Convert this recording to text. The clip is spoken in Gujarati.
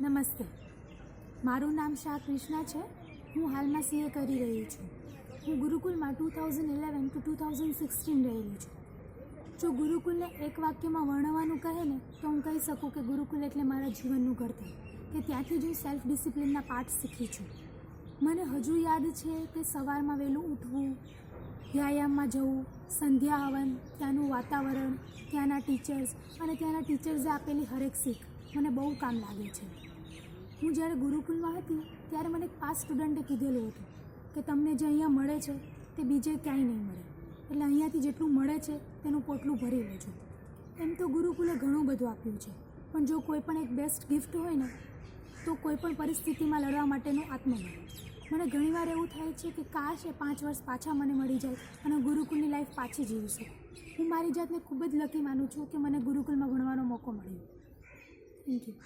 નમસ્તે. મારું નામ શાહ ક્રિષ્ના છે. હું હાલમાં સીએ કરી રહી છું. હું ગુરુકુલમાં two thousand eleven to two thousand sixteen રહેલી છું. જો ગુરુકુલને એક વાક્યમાં વર્ણવવાનું કહે ને, તો હું કહી શકું કે ગુરુકુલ એટલે મારા જીવનનું ઘડતર કે ત્યાંથી જ હું સેલ્ફ ડિસિપ્લિનના પાઠ શીખી છું. મને હજુ યાદ છે કે સવારમાં વહેલું ઉઠવું, વ્યાયામમાં જવું, સંધ્યા હવન, ત્યાંનું વાતાવરણ, ત્યાંના ટીચર્સ અને ત્યાંના ટીચર્સે આપેલી હરેક શીખ. મને બહુ કામ લાગે છે. હું જ્યારે ગુરુકુલમાં હતી, ત્યારે મને પાસ સ્ટુડન્ટે કીધેલું હતું કે તમને જે અહીંયા મળે છે, તે બીજે ક્યાંય નહીં મળે. એટલે અહીંયાથી જેટલું મળે છે, તેનું પોટલું ભરી લેજો. એમ તો ગુરુકુલે ઘણું બધું આપ્યું છે. પણ જો કોઈ પણ એક બેસ્ટ ગિફ્ટ હોય ને, તો કોઈ પણ પરિસ્થિતિમાં લડવા માટેનું આત્મબળ. મને ઘણીવાર એવું થાય છે કે કાશ એ પાંચ વર્ષ પાછા મને મળી જાય અને ગુરુકુલની લાઈફ પાછી જીવી શકું. હું મારી જાતને ખૂબ જ લકી માનું છું કે મને ગુરુકુલમાં ભણવાનો મોકો મળ્યો. 一点。